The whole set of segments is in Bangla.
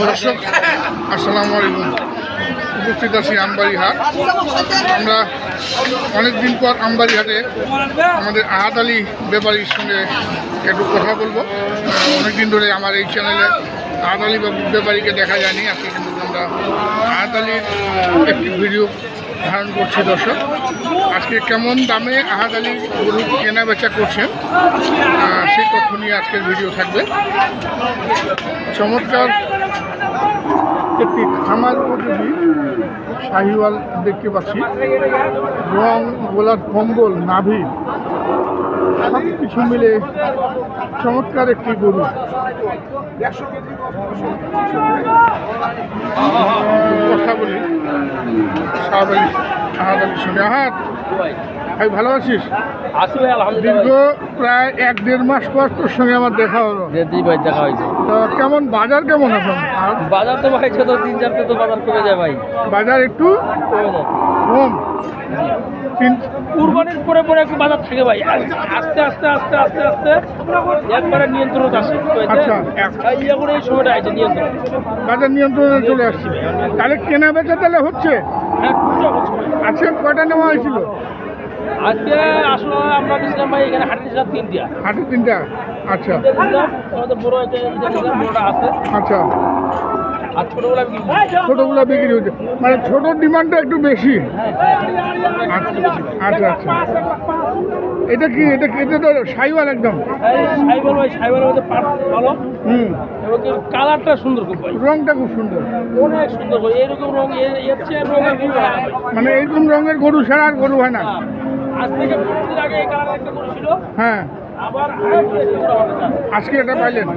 দর্শক, আসসালামু আলাইকুম। উপস্থিত আছি আমবাড়ি হাট আমরা অনেকদিন পর আমবাড়ি হাটে আমাদের আহাদ আলী ব্যাপারীর সঙ্গে একটু কথা বলব। অনেকদিন ধরে আমার এই চ্যানেলে আহাদ আলী ব্যাপারীকে দেখা যায়নি। আজকে কিন্তু আমরা আহাদ আলীর একটি ভিডিও ধারণ করছে দর্শক। আজকে কেমন দামে আহাদ আলী গরু কেনা বেচা করছেন সেই তথ্য নিয়ে আজকের ভিডিও থাকবে। চমৎকার একটি খামার উপযোগী শাহিওয়াল দেখতে পাচ্ছি। রং গোলার কম্বল, নাভি সব কিছু মিলে চমৎকার একটি গরু। কথা বলি। সাহাব আলী আহাদ আলীর সঙ্গে আহাদ ভাই ভালো আছিস দীর্ঘ প্রায় এক দেড় মাস পর তোর সঙ্গে আমার দেখা হলো। দুই ভাই দেখা হয়েছে। তো কেমন বাজার কেমন এখন? বাজার তো ভাই যত তিন চারটে তো বাজার কমে যায় ভাই। বাজার একটু কমে যায়। কম। কুরবানির পরে পরে একটু বাজার থাকে ভাই। আস্তে আস্তে আস্তে আস্তে আস্তে একবারে নিয়ন্ত্রণ আসে। আচ্ছা। এখন এই সময়টা আছে নিয়ন্ত্রণ। বাজার নিয়ন্ত্রণে চলে আসছে। তাহলে কেনা বেচা তাহলে হচ্ছে? হ্যাঁ আজকে কয়টা নেওয়া হয়েছিল? আজকে আসলে আমরা দিয়েছিলাম ভাই এখানে হাঁটি দিয়েছিলাম তিনটা। হাটে তিনটা। আচ্ছা। আমাদের বড় বড়টা আছে। আচ্ছা। ছোটগুলো বিক্রি হচ্ছে। মানে ছোটোর ডিমান্ডটা একটু বেশি। আচ্ছা আচ্ছা। এটা কি? এটা কি? এটা তো সাইওয়াল একদম। ভাই মধ্যে ভালো। হুম। এবং কালারটা সুন্দর খুব ভাই। রংটা খুব সুন্দর। অনেক সুন্দর ভাই। এরকম রং এর- চেয়ে রং আর কোনো হয় না ভাই। মানে এইরকম রঙের গরু ছাড়া আর গরু হয় না। হ্যাঁ। আজ থেকে আগে এই একটা করেছিল হ্যাঁ। আবার এরকম। আজকে এটা পাইলেন।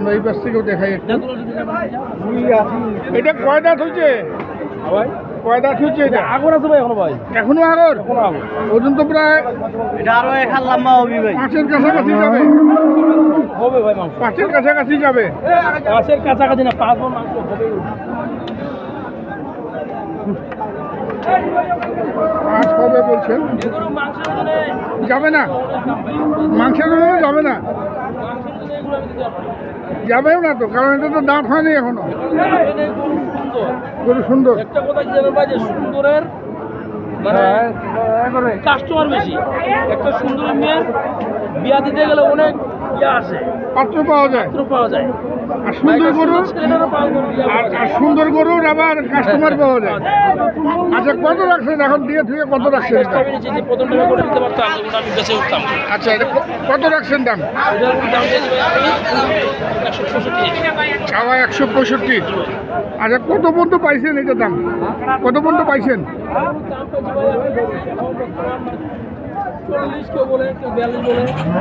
আমরা এই পাশ থেকেও দেখাই। এটা কয় দাঁত হয়েছে? কয় দাঁত হয়েছে এটা? আগুন আছে ভাই এখনও ভাই। এখনও আগর? ওজন তো প্রায় এটা আরও এক হাত লম্বা হবে ভাই। পাঁচের কাছাকাছি যাবে। হবে ভাই মাংস। পাঁচের কাছাকাছি যাবে। পাঁচের কাছাকাছি না পাঁচ মাংস হবে। পাঁচ হবে বলছেন। মাংসের যাবে না। মাংসের যাবে না মাংসের ওজনে এগুলো আমি দিতে পারব না। যাবেও না তো কারণ এটা তো দাঁত হয়নি এখনও খুব গরু সুন্দর একটা কথা কি জানেন ভাই যে সুন্দরের মানে কাস্টমার বেশি একটা সুন্দর মেয়ে বিয়া দিতে গেলে অনেক ইয়ে পাত্র পাওয়া যায়। পাত্র পাওয়া যায়। আর সুন্দর গরু? ছেলেদেরও পাওয়া গরু বিয়া আর আর সুন্দর গরুর আবার কাস্টমার পাওয়া যায়। আচ্ছা কত রাখছেন এখন দিয়ে থেকে কত রাখছেন? চেষ্টা এটা? করেছি যে প্রথম টাকা করে দিতে পারতাম তখন আমি বেঁচে উঠতাম। আচ্ছা এটা কত রাখছেন দাম? চাওয়া একশো পঁয়ষট্টি। আচ্ছা কত পর্যন্ত পাইছেন এটা দাম? কত পর্যন্ত পাইছেন?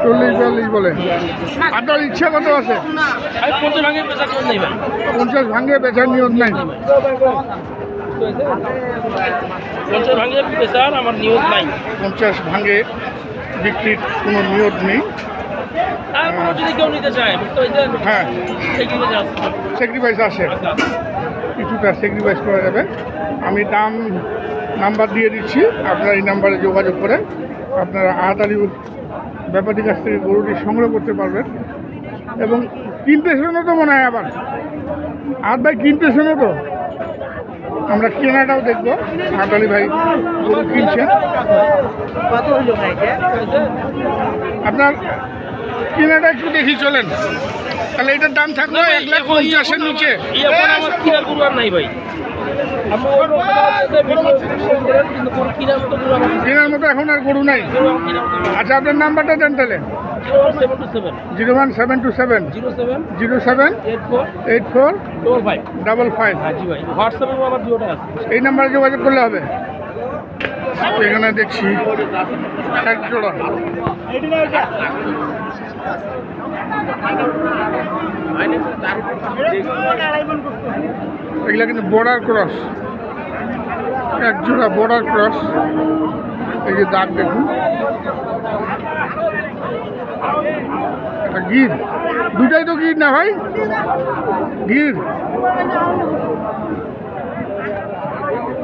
চল্লিশ বলে বিয়াল্লিশ আপনার ইচ্ছা কত আছে? পঞ্চাশ ভাঙে নেই পঞ্চাশ বেচার নাই। আমার নাই। পঞ্চাশ ভাঙে বিক্রির কোনো নিয়ত নেই। যদি কেউ নিতে চায় হ্যাঁ। আছে। কিছুটা স্যাক্রিফাইস করা যাবে। আমি দাম নাম্বার দিয়ে দিচ্ছি। আপনারা এই নাম্বারে যোগাযোগ করে আপনারা আহাতালি ব্যাপারীর কাছ থেকে গরুটি সংগ্রহ করতে পারবেন। এবং কিনতে শোনো তো মনে হয় আবার। আহাত ভাই কিনতে শোনো তো। আমরা কেনাটাও দেখব। আহাতালি ভাই গরু কিনছেন। আপনার কেনাটা একটু দেখি চলেন। তাহলে এটার দাম থাকবে এক লাখ পঞ্চাশের নিচে। আমার কিনার গরু আর নাই ভাই। কিনার মতো এখন আর গরু নাই। আচ্ছা আপনার নাম্বারটা দেন তাহলে। Zero one seven two seven. Zero seven eight four double five. Double five. হ্যাঁ এই নাম্বারে যোগাযোগ করলে হবে। এখানে দেখছি এক জোড়া। এগুলা কিন্তু বর্ডার ক্রস এক জোড়া বর্ডার ক্রস এই যে দাগ দেখুন। গির। দুটাই তো গির না ভাই? গির।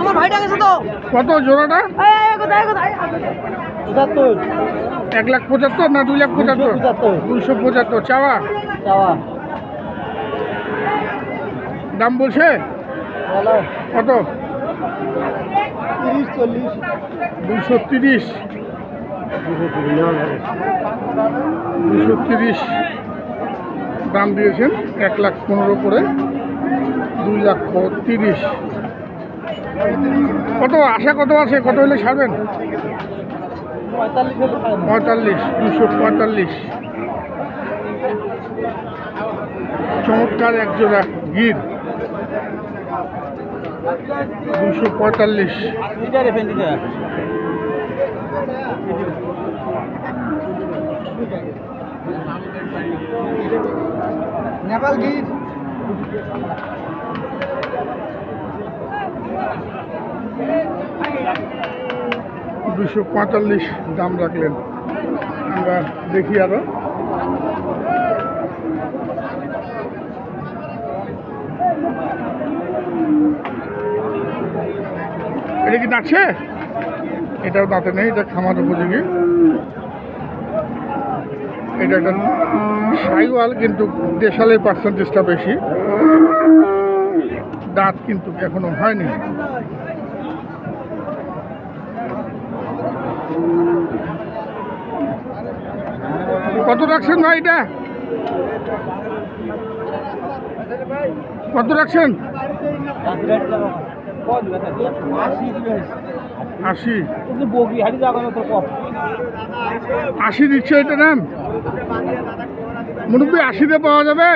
আমার ভাইটা গেছে তো। কত জোড়াটা? এই, এই, কোথায় কোথায়? পঁচাত্তর। এক লাখ পঁচাত্তর না দুই লাখ পঁচাত্তর। দুইশো পঁচাত্তর। চাওয়া? চাওয়া। দাম বলছে? কত? তিরিশ চল্লিশ। দুইশো তিরিশ। দুশো তিরিশ। দাম দিয়েছেন এক লাখ পনেরো করে দুই লক্ষ তিরিশ। কত আশা কত আছে? কত হলে ছাড়বেন? পঁয়তাল্লিশ, দুশো পঁয়তাল্লিশ। চমৎকার এক জোড়া গির। দুশো পঁয়তাল্লিশ। নেপাল দুশো পঁয়তাল্লিশ দাম রাখলেন। আমরা দেখি আরও। এটা কি দাঁতছে এটাও দাঁতে নেই, এটা খামার উপযোগী। এটা একটা সাইওয়াল, কিন্তু দেশালের পার্সেন্টেজটা বেশি। দাঁত কিন্তু এখনও হয়নি। কত রাখছেন ভাই এটা? কত রাখছেন? আশি। আশি দিচ্ছে এটা নাম মুরব্বী আশিতে পাওয়া যাবে?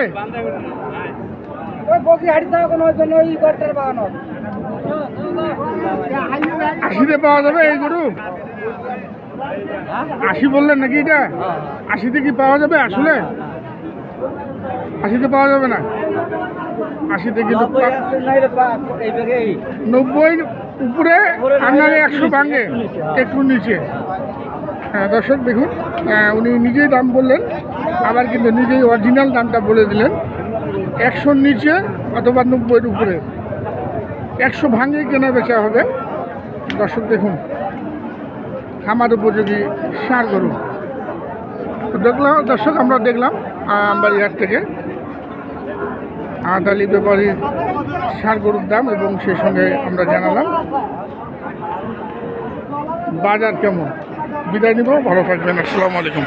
আশিতে পাওয়া যাবে এই গরু? আশি বললেন নাকি এটা? আশিতে কি পাওয়া যাবে আসলে? আশিতে পাওয়া যাবে না। আশিতে পা- নব্বই উপরে নাহলে একশো ভাঙে একটু নিচে। দর্শক, দেখুন উনি নিজেই দাম বললেন, আবার কিন্তু নিজেই অরিজিনাল দামটা বলে দিলেন। একশোর নিচে অথবা নব্বইয়ের উপরে। একশো ভাঙে কেনা বেচা হবে। দর্শক, দেখুন, খামার উপযোগী সার গরু। তো দেখলাম, দর্শক, আমরা দেখলাম আমবাড়িহাট থেকে। আদালি ব্যাপারীর সার গরুর দাম এবং সেই সঙ্গে আমরা জানালাম, বাজার কেমন? বিদায় নিব ভালো থাকবেন আসসালামু আলাইকুম।